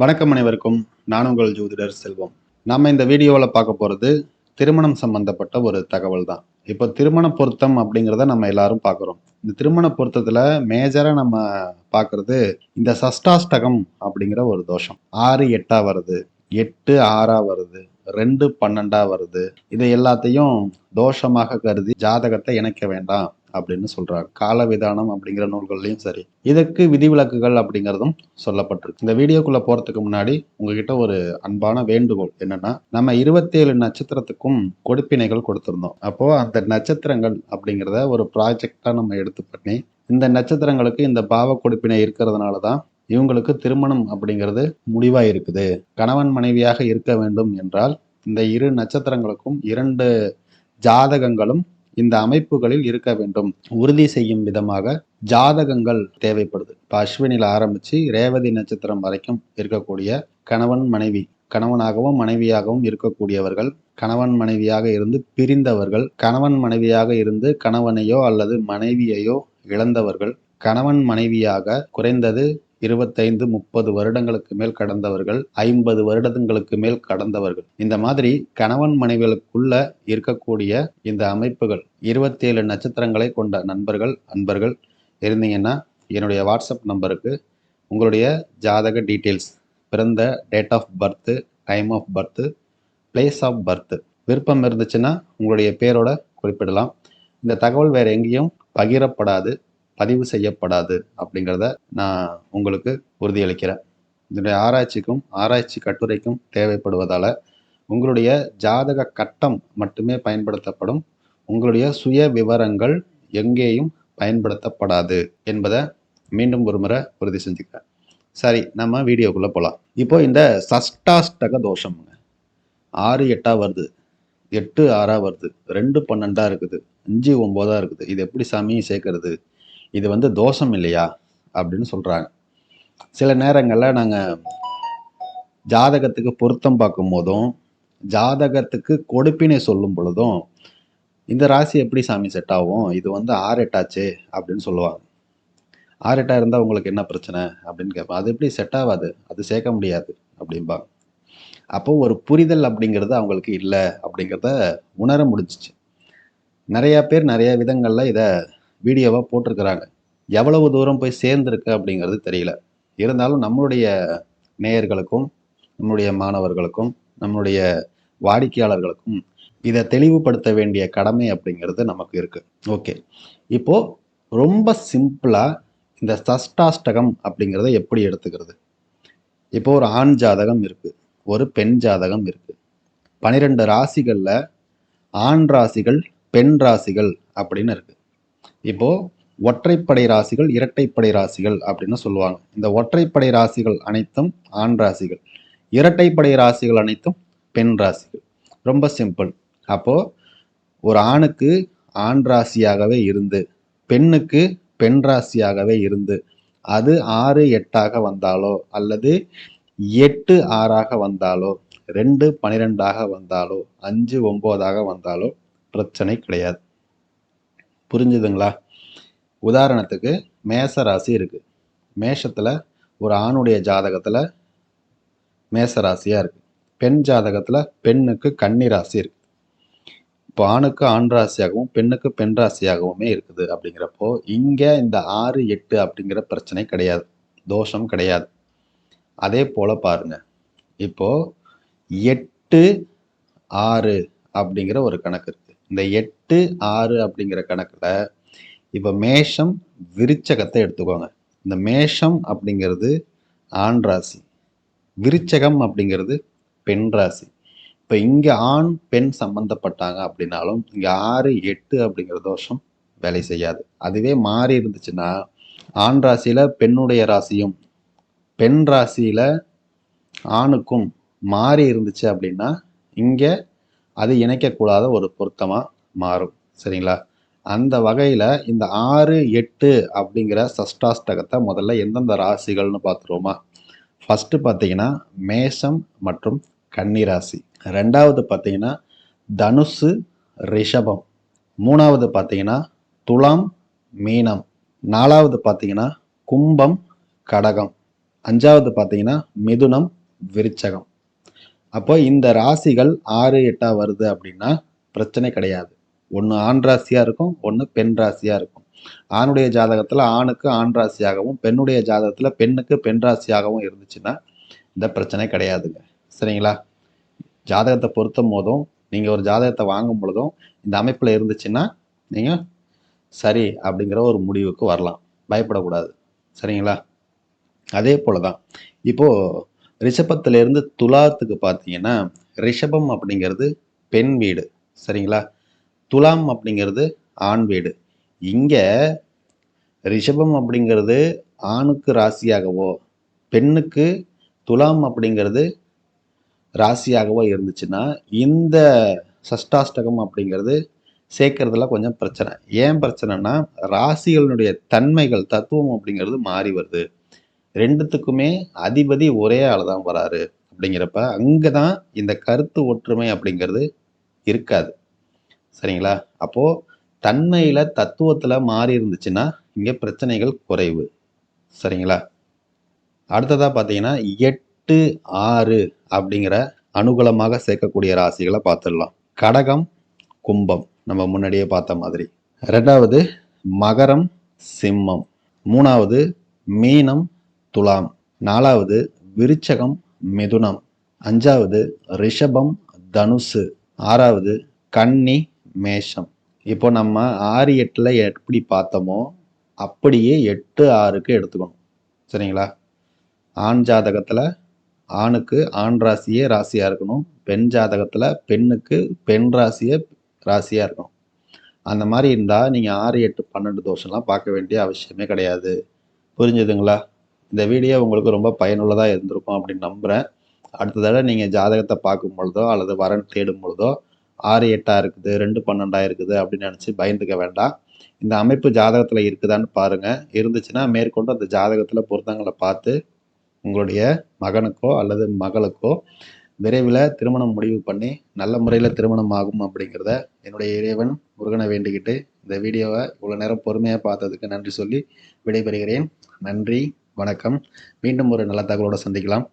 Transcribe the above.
வணக்கம் அனைவருக்கும். நான் உங்கள் ஜோதிடர் செல்வம். நம்ம இந்த வீடியோவில் பார்க்க போகிறது திருமணம் சம்பந்தப்பட்ட ஒரு தகவல் தான் இப்போ திருமண பொருத்தம் அப்படிங்கிறத நம்ம எல்லாரும் பார்க்குறோம். இந்த திருமண பொருத்தத்தில் மேஜராக நம்ம பார்க்குறது இந்த சஷ்டாஷ்டகம் அப்படிங்கிற ஒரு தோஷம். ஆறு எட்டாக வருது. எட்டு ஆறாக வருது. ரெண்டு பன்னெண்டாக வருது. இதை எல்லாத்தையும் தோஷமாக கருதி ஜாதகத்தை இணைக்க வேண்டாம். அப்படின்னு சொல்றாரு. கால விதானம் அப்படிங்கிற நூல்கள்லையும் சரி. இதற்கு விதிவிலக்குகள் அப்படிங்கிறதும் சொல்லப்பட்டிருக்கு. இந்த வீடியோக்குள்ள போறதுக்கு முன்னாடி உங்ககிட்ட ஒரு அன்பான வேண்டுகோள் என்னன்னா நம்ம இருபத்தேழு நட்சத்திரத்துக்கும் கொடுப்பினைகள் கொடுத்திருந்தோம். அப்போ அந்த நட்சத்திரங்கள் அப்படிங்கிறத ஒரு ப்ராஜெக்டா நம்ம எடுத்து பண்ணி இந்த நட்சத்திரங்களுக்கு இந்த பாவ கொடுப்பினை இருக்கிறதுனால தான் இவங்களுக்கு திருமணம் அப்படிங்கிறது முடிவாக இருக்குது கணவன் மனைவியாக இருக்க வேண்டும் என்றால் இந்த இரு நட்சத்திரங்களுக்கும் இரண்டு ஜாதகங்களும் இந்த அமைப்புகளில் இருக்க வேண்டும். உறுதி செய்யும் விதமாக ஜாதகங்கள் தேவைப்படுது. இப்போ அஸ்வினியில் ஆரம்பித்து ரேவதி நட்சத்திரம் வரைக்கும் இருக்கக்கூடிய கணவன் மனைவி கணவனாகவும் மனைவியாகவும் இருக்கக்கூடியவர்கள் கணவன் மனைவியாக இருந்து பிரிந்தவர்கள் கணவன் மனைவியாக இருந்து கணவனையோ அல்லது மனைவியையோ இழந்தவர்கள் கணவன் மனைவியாக குறைந்தது இருபத்தைந்து முப்பது வருடங்களுக்கு மேல் கடந்தவர்கள் ஐம்பது வருடங்களுக்கு மேல் கடந்தவர்கள். இந்த மாதிரி கணவன் மனைவிகளுக்குள்ள இருக்கக்கூடிய இந்த அமைப்புகள் இருபத்தேழு நட்சத்திரங்களை கொண்ட நண்பர்கள் அன்பர்கள் இருந்தீங்கன்னா என்னுடைய வாட்ஸ்அப் நம்பருக்கு உங்களுடைய ஜாதக டீட்டெயில்ஸ் பிறந்த date of birth time of birth place of birth விருப்பம் இருந்துச்சுன்னா உங்களுடைய பேரோட குறிப்பிடலாம். இந்த தகவல் வேறு எங்கேயும் பகிரப்படாது. பதிவு செய்யப்படாது அப்படிங்கிறத நான் உங்களுக்கு உறுதியளிக்கிறேன். இதனுடைய ஆராய்ச்சிக்கும் ஆராய்ச்சி கட்டுரைக்கும் தேவைப்படுவதால் உங்களுடைய ஜாதக கட்டம் மட்டுமே பயன்படுத்தப்படும். உங்களுடைய சுய விவரங்கள் எங்கேயும் பயன்படுத்தப்படாது என்பதை மீண்டும் ஒரு முறை உறுதி செஞ்சுக்கிறேன். சரி நம்ம வீடியோக்குள்ளே போகலாம் இப்போ இந்த சஷ்டாஷ்டக தோஷம்ங்க. ஆறு எட்டாக வருது. எட்டு ஆறாக வருது. ரெண்டு பன்னெண்டாக இருக்குது. அஞ்சு ஒம்போதாக இருக்குது. இது எப்படி சாமியும் சேர்க்கறது? இது வந்து தோஷம் இல்லையா? அப்படின்னு சொல்கிறாங்க சில நேரங்களில் நாங்கள் ஜாதகத்துக்கு பொருத்தம் பார்க்கும் போதும் ஜாதகத்துக்கு கொடுப்பினை சொல்லும் பொழுதும் இந்த ராசி எப்படி சாமி செட் ஆகும்? இது வந்து ஆறு அப்படின்னு சொல்லுவாங்க. ஆறு இருந்தால் உங்களுக்கு என்ன பிரச்சனை? அப்படின்னு கேட்பேன் அது எப்படி செட் ஆகாது? அது சேர்க்க முடியாது அப்படிம்பாங்க. அப்போ ஒரு புரிதல் அப்படிங்கிறது அவங்களுக்கு இல்லை அப்படிங்கிறத உணர முடிஞ்சிச்சு. நிறையா பேர் நிறைய விதங்களில் இதை வீடியோவாக போட்டிருக்கிறாங்க. எவ்வளவு தூரம் போய் சேர்ந்துருக்கு அப்படிங்கிறது தெரியல. இருந்தாலும் நம்மளுடைய நேயர்களுக்கும் நம்மளுடைய மாணவர்களுக்கும் நம்மளுடைய வாடிக்கையாளர்களுக்கும் இதை தெளிவுபடுத்த வேண்டிய கடமை அப்படிங்கிறது நமக்கு இருக்குது ஓகே. இப்போது ரொம்ப சிம்பிளாக இந்த சஷ்டாஷ்டகம் அப்படிங்கிறத எப்படி எடுத்துக்கிறது? இப்போ ஒரு ஆண் ஜாதகம் இருக்குது ஒரு பெண் ஜாதகம் இருக்குது பனிரெண்டு ராசிகளில் ஆண் ராசிகள் பெண் ராசிகள் அப்படின்னு இருக்கு. இப்போ ஒற்றைப்படை ராசிகள் இரட்டைப்படை ராசிகள் அப்படின்னு சொல்லுவாங்க. இந்த ஒற்றைப்படை ராசிகள் அனைத்தும் ஆண் ராசிகள். இரட்டைப்படை ராசிகள் அனைத்தும் பெண் ராசிகள். ரொம்ப சிம்பிள். அப்போ ஒரு ஆணுக்கு ஆண் ராசியாகவே இருந்து பெண்ணுக்கு பெண் ராசியாகவே இருந்து அது ஆறு எட்டாக வந்தாலோ அல்லது எட்டு ஆறாக வந்தாலோ ரெண்டு பனிரெண்டாக வந்தாலோ அஞ்சு ஒம்போதாக வந்தாலோ பிரச்சனை கிடையாது. புரிஞ்சுதுங்களா? உதாரணத்துக்கு மேச ராசி இருக்குது மேஷத்தில் ஒரு ஆணுடைய ஜாதகத்தில் மேச ராசியாக இருக்குது பெண் ஜாதகத்தில் பெண்ணுக்கு கன்னி ராசி இருக்குது இப்போ ஆணுக்கு ஆண் ராசியாகவும் பெண்ணுக்கு பெண் ராசியாகவுமே இருக்குது அப்படிங்கிறப்போ இங்கே இந்த ஆறு எட்டு அப்படிங்கிற பிரச்சனை கிடையாது. தோஷம் கிடையாது. அதே போல் பாருங்கள் இப்போது எட்டு ஆறு அப்படிங்கிற ஒரு கணக்கு இருக்குது இந்த எட்டு ஆறு அப்படிங்கிற கணக்கில் இப்போ மேஷம் விருச்சகத்தை எடுத்துக்கோங்க. இந்த மேஷம் அப்படிங்கிறது ஆண் ராசி விருச்சகம் அப்படிங்கிறது பெண் ராசி. இப்போ இங்கே ஆண் பெண் சம்மந்தப்பட்டாங்க அப்படின்னாலும் இங்கே ஆறு எட்டு அப்படிங்கிற தோஷம் வேலை செய்யாது. அதுவே மாறி இருந்துச்சுன்னா ஆண் ராசியில் பெண்ணுடைய ராசியும் பெண் ராசியில் ஆணுக்கும் மாறி இருந்துச்சு அப்படின்னா இங்கே அது இணைக்கக்கூடாத ஒரு பொருத்தமாக மாறும். சரிங்களா? அந்த வகையில் இந்த ஆறு எட்டு அப்படிங்கிற சஷ்டாஷ்டகத்தை முதல்ல எந்தெந்த ராசிகள்னு பார்த்துருவோமா? ஃபஸ்ட்டு பார்த்தீங்கன்னா மேஷம் மற்றும் கன்னி ராசி ரெண்டாவது பார்த்தீங்கன்னா தனுசு ரிஷபம். மூணாவது பார்த்தீங்கன்னா துலாம் மீனம். நாலாவது பார்த்தீங்கன்னா கும்பம் கடகம். அஞ்சாவது பார்த்தீங்கன்னா மிதுனம் விருச்சகம். அப்போ இந்த ராசிகள் ஆறு எட்டா வருது அப்படின்னா பிரச்சனை கிடையாது. ஒன்று ஆண் ராசியாக இருக்கும் ஒன்று பெண் ராசியாக இருக்கும். ஆணுடைய ஜாதகத்தில் ஆணுக்கு ஆண் ராசியாகவும் பெண்ணுடைய ஜாதகத்தில் பெண்ணுக்கு பெண் ராசியாகவும் இருந்துச்சுன்னா இந்த பிரச்சனை கிடையாதுங்க. சரிங்களா? ஜாதகத்தை பொருத்தும் போதும் நீங்கள் ஒரு ஜாதகத்தை வாங்கும் பொழுதும் இந்த அமைப்பில் இருந்துச்சுன்னா நீங்கள் சரி அப்படிங்கிற ஒரு முடிவுக்கு வரலாம். பயப்படக்கூடாது. சரிங்களா? அதே போல தான் இப்போது ரிஷபத்திலேருந்து துலாத்துக்கு பார்த்தீங்கன்னா ரிஷபம் அப்படிங்கிறது பெண் வீடு. சரிங்களா? துலாம் அப்படிங்கிறது ஆண் வீடு. இங்கே ரிஷபம் அப்படிங்கிறது ஆணுக்கு ராசியாகவோ பெண்ணுக்கு துலாம் அப்படிங்கிறது ராசியாகவோ இருந்துச்சுன்னா இந்த சஷ்டாஷ்டகம் அப்படிங்கிறது சேர்க்கறதுல கொஞ்சம் பிரச்சனை. ஏன் பிரச்சனைனா ராசிகளினுடைய தன்மைகள் தத்துவம் அப்படிங்கிறது மாறி வருது. ரெண்டுத்துக்குமே அதிபதி ஒரே ஆள் தான் வராரு அப்படிங்கிறப்ப அங்கே தான் இந்த கருத்து ஒற்றுமை அப்படிங்கிறது இருக்காது. சரிங்களா? அப்போது தன்மையில் தத்துவத்தில் மாறி இருந்துச்சுன்னா இங்கே பிரச்சனைகள் குறைவு. சரிங்களா? அடுத்ததாக பார்த்தீங்கன்னா எட்டு ஆறு அப்படிங்கிற அனுகூலமாக சேர்க்கக்கூடிய ராசிகளை பார்த்துடலாம். கடகம் கும்பம் நம்ம முன்னாடியே பார்த்த மாதிரி. ரெண்டாவது மகரம் சிம்மம். மூணாவது மீனம் துலாம். நாலாவது விருச்சகம் மிதுனம். அஞ்சாவது ரிஷபம் தனுசு. ஆறாவது கன்னி மேஷம். இப்போ நம்ம ஆறு எட்டில் எப்படி பார்த்தோமோ அப்படியே எட்டு ஆறுக்கு எடுத்துக்கணும். சரிங்களா? ஆண் ஜாதகத்தில் ஆணுக்கு ஆண் ராசியே ராசியாக இருக்கணும். பெண் ஜாதகத்தில் பெண்ணுக்கு பெண் ராசியே ராசியாக இருக்கணும். அந்த மாதிரி இருந்தால் நீங்கள் ஆறு எட்டு பன்னெண்டு தோஷம்லாம் பார்க்க வேண்டிய அவசியமே கிடையாது. புரிஞ்சுதுங்களா? இந்த வீடியோ உங்களுக்கு ரொம்ப பயனுள்ளதாக இருந்திருக்கும் அப்படின்னு நம்புகிறேன் அடுத்த தடவை நீங்கள் ஜாதகத்தை பார்க்கும் பொழுதோ அல்லது வரன் தேடும் பொழுதோ ஆறு எட்டாக இருக்குது ரெண்டு பன்னெண்டாக இருக்குது அப்படின்னு நினச்சி பயந்துக்க வேண்டாம். இந்த அமைப்பு ஜாதகத்தில் இருக்குதான்னு பாருங்கள் இருந்துச்சுன்னா மேற்கொண்டு அந்த ஜாதகத்தில் பொருத்தங்களை பார்த்து உங்களுடைய மகனுக்கோ அல்லது மகளுக்கோ விரைவில் திருமணம் முடிவு பண்ணி நல்ல முறையில் திருமணம் ஆகும் அப்படிங்கிறத என்னுடைய இறைவன் முருகனை வேண்டிக்கிட்டு இந்த வீடியோவை இவ்வளோ நேரம் பொறுமையாக பார்த்ததுக்கு நன்றி சொல்லி விடைபெறுகிறேன். நன்றி. வணக்கம். மீண்டும் ஒரு நல்ல தகவலோடு சந்திக்கலாம்.